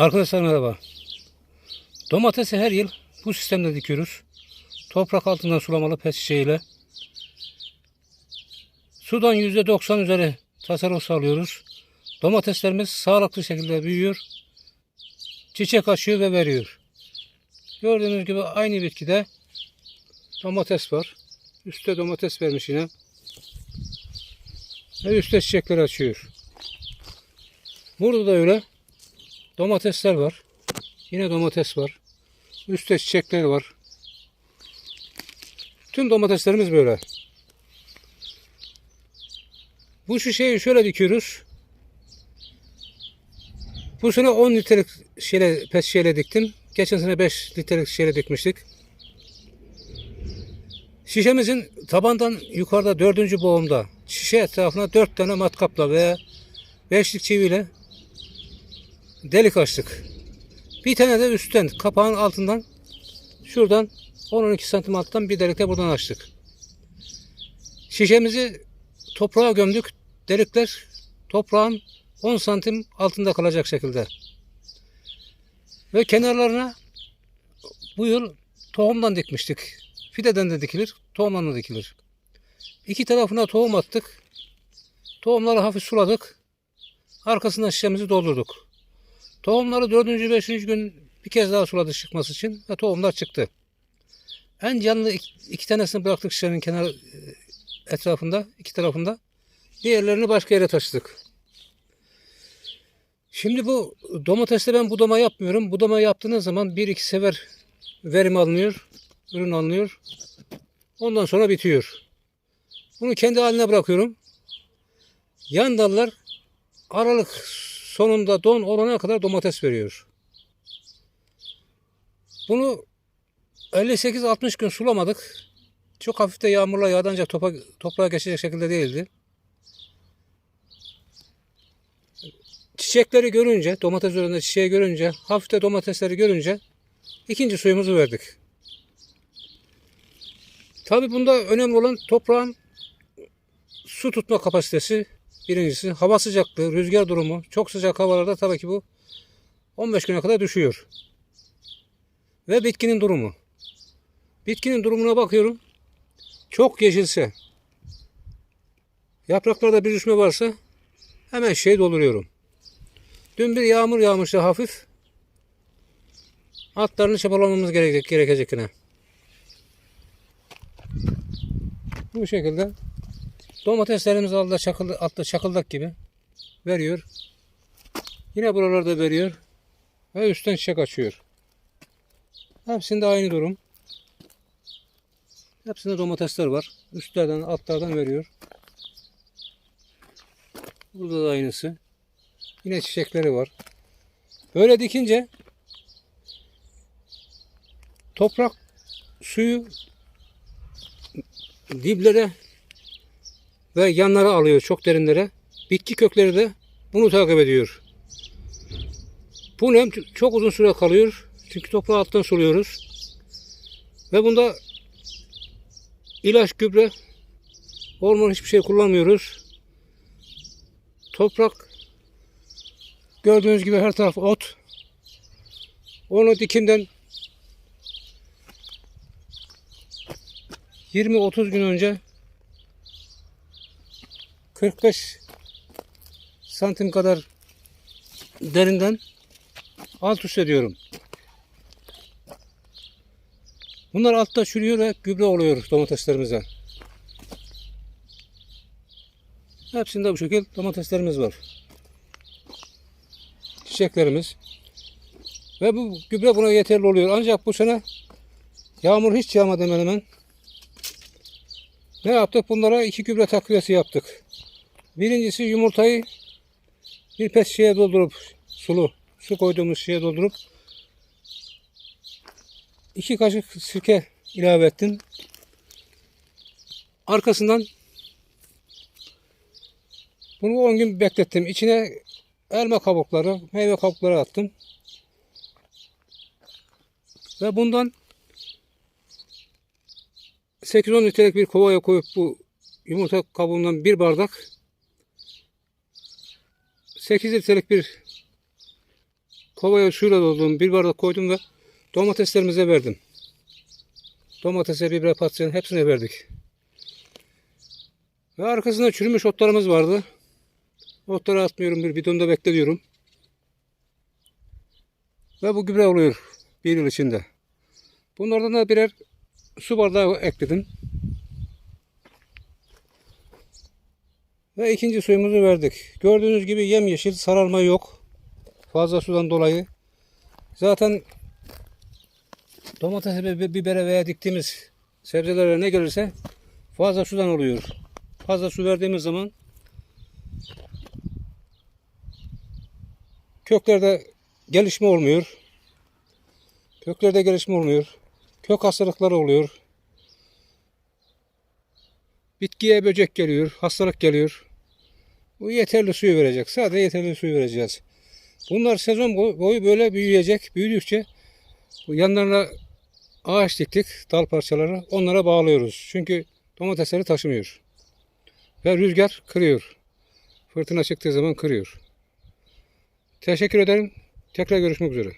Arkadaşlar merhaba. Domatesi her yıl bu sistemde dikiyoruz. Toprak altından sulamalı pet şişeyle. Sudan %90 üzeri tasarruf sağlıyoruz. Domateslerimiz sağlıklı şekilde büyüyor. Çiçek açıyor ve veriyor. Gördüğünüz gibi aynı bitkide domates var. Üstte domates vermiş yine. Ve üstte çiçekler açıyor. Burada da öyle. Domatesler var. Yine domates var. Üstte çiçekler var. Tüm domateslerimiz böyle. Bu şişeyi şöyle dikiyoruz. Bu sene 10 litrelik şişeyle, pet şişeyle diktim. Geçen sene 5 litrelik şişeyle dikmiştik. Şişemizin tabandan yukarıda dördüncü boğumda şişe etrafına dört tane matkapla veya beşlik çiviyle delik açtık. Bir tane de üstten kapağın altından şuradan 10-12 santim alttan bir delik de buradan açtık. Şişemizi toprağa gömdük. Delikler toprağın 10 santim altında kalacak şekilde. Ve kenarlarına bu yıl tohumdan dikmiştik. Fideden de dikilir, tohumdan da dikilir. İki tarafına tohum attık. Tohumları hafif suladık. Arkasından şişemizi doldurduk. Tohumları dördüncü, beşinci gün bir kez daha suladık çıkması için ve tohumlar çıktı. En canlı iki, iki tanesini bıraktık şişenin kenar e, etrafında, iki tarafında. Diğerlerini başka yere taşıdık. Şimdi bu domateste ben budama yapmıyorum. Budama yaptığınız zaman bir iki sefer verim alınıyor, ürün alınıyor. Ondan sonra bitiyor. Bunu kendi haline bırakıyorum. Yan dallar Aralık sonunda don olana kadar domates veriyor. Bunu 58-60 gün sulamadık. Çok hafif de yağmurla yağdı ancak topa, toprağa geçecek şekilde değildi. Çiçekleri görünce, domates üzerinde çiçeği görünce, hafif de domatesleri görünce ikinci suyumuzu verdik. Tabi bunda önemli olan toprağın su tutma kapasitesi birincisi. Hava sıcaklığı, rüzgar durumu. Çok sıcak havalarda tabii ki bu 15 güne kadar düşüyor. Ve bitkinin durumu. Bitkinin durumuna bakıyorum. Çok yeşilse, yapraklarda bir düşme varsa hemen şey dolduruyorum. Dün bir yağmur yağmıştı hafif. Altlarını çapalamamız gerekecek, gerekecek yine. Bu şekilde domateslerimiz altta, çakıl, altta çakıldak gibi veriyor. Yine buralarda veriyor. Ve üstten çiçek açıyor. Hepsinde aynı durum. Hepsinde domatesler var. Üstlerden altlardan veriyor. Burada da aynısı. Yine çiçekleri var. Böyle dikince toprak suyu diblere ve yanlara alıyor çok derinlere. Bitki kökleri de bunu takip ediyor. Bu nem çok uzun süre kalıyor. Çünkü toprağı alttan suluyoruz. Ve bunda ilaç, gübre, hormon hiçbir şey kullanmıyoruz. Toprak gördüğünüz gibi her taraf ot. Onu dikimden 20-30 gün önce 45 santim kadar derinden alt üst ediyorum. Bunlar altta çürüyor ve gübre oluyor domateslerimize. Hepsinde bu şekil domateslerimiz var. Çiçeklerimiz. Ve bu gübre buna yeterli oluyor. Ancak bu sene yağmur hiç yağmadı hemen hemen. Ne yaptık? Bunlara iki gübre takviyesi yaptık. Birincisi yumurtayı bir pet şeye doldurup sulu su koyduğumuz şeye doldurup iki kaşık sirke ilave ettim. Arkasından bunu 10 gün beklettim. İçine elma kabukları, meyve kabukları attım. Ve bundan 8-10 litrelik bir kovaya koyup bu yumurta kabuğundan bir bardak 8 litrelik bir kovaya suyla doldurdum. Bir bardak koydum ve domateslerimize verdim. Domatese, biber, patlıcan hepsine verdik. Ve arkasında çürümüş otlarımız vardı. Otları atmıyorum. Bir bidonda bekliyorum. Ve bu gübre oluyor bir yıl içinde. Bunlardan da birer su bardağı ekledim. Ve ikinci suyumuzu verdik. Gördüğünüz gibi yemyeşil sararma yok. Fazla sudan dolayı. Zaten domatese ve bibere veya diktiğimiz sebzelere ne gelirse fazla sudan oluyor. Fazla su verdiğimiz zaman köklerde gelişme olmuyor. Köklerde gelişme olmuyor. Kök hastalıkları oluyor. Bitkiye böcek geliyor, hastalık geliyor. Bu yeterli suyu verecek. Sadece yeterli suyu vereceğiz. Bunlar sezon boyu böyle büyüyecek. Büyüdükçe yanlarına ağaç diktik, dal parçaları. Onlara bağlıyoruz. Çünkü domatesleri taşımıyor. Ve rüzgar kırıyor. Fırtına çıktığı zaman kırıyor. Teşekkür ederim. Tekrar görüşmek üzere.